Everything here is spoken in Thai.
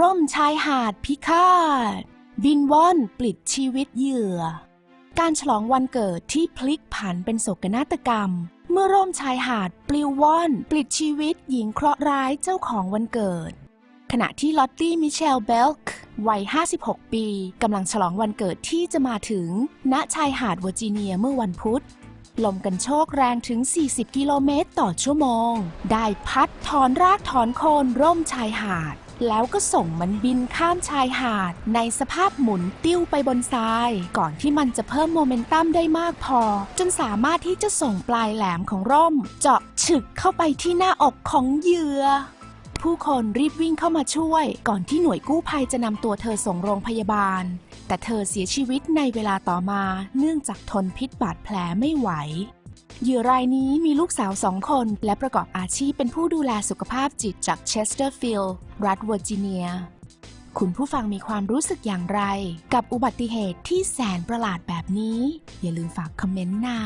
ร่มชายหาดพิฆาต บินว่อนปลิดชีวิตเหยื่อ การฉลองวันเกิดที่พลิกผันเป็นโศกนาฏกรรม เมื่อร่มชายหาดปลิวว่อน ปลิดชีวิตหญิงเคราะห์ร้ายเจ้าของวันเกิด ขณะที่ลอตตี้มิเชลเบลค์วัย 56 ปีกำลังฉลองวันเกิดที่จะมาถึง ณชายหาดเวอร์จิเนียเมื่อวันพุธ ลมกันโชกแรงถึง 40 กิโลเมตรต่อชั่วโมง ได้พัดถอนรากถอนโคนร่มชายหาด แล้วก็ส่งมันบินข้ามชายหาด ในสภาพหมุนติ้วไปบนทราย ก่อนที่มันจะเพิ่มโมเมนตัมได้มากพอ จนสามารถที่จะส่งปลายแหลมของร่ม เจาะฉึกเข้าไปที่หน้าอกของเหยื่อ ผู้คนรีบวิ่งเข้ามาช่วย ก่อนที่หน่วยกู้ภัยจะนำตัวเธอส่งโรงพยาบาล แต่เธอเสียชีวิตในเวลาต่อมา เนื่องจากทนพิษบาดแผลไม่ไหวเหยื่อรายนี้มีลูกสาวสองคน และประกอบอาชีพเป็นผู้ดูแลสุขภาพจิตจากเชสเตอร์ฟิลด์รัฐเวอร์จิเนีย คุณผู้ฟังมีความรู้สึกอย่างไร กับอุบัติเหตุที่แสนประหลาดแบบนี้ อย่าลืมฝากคอมเมนต์นะ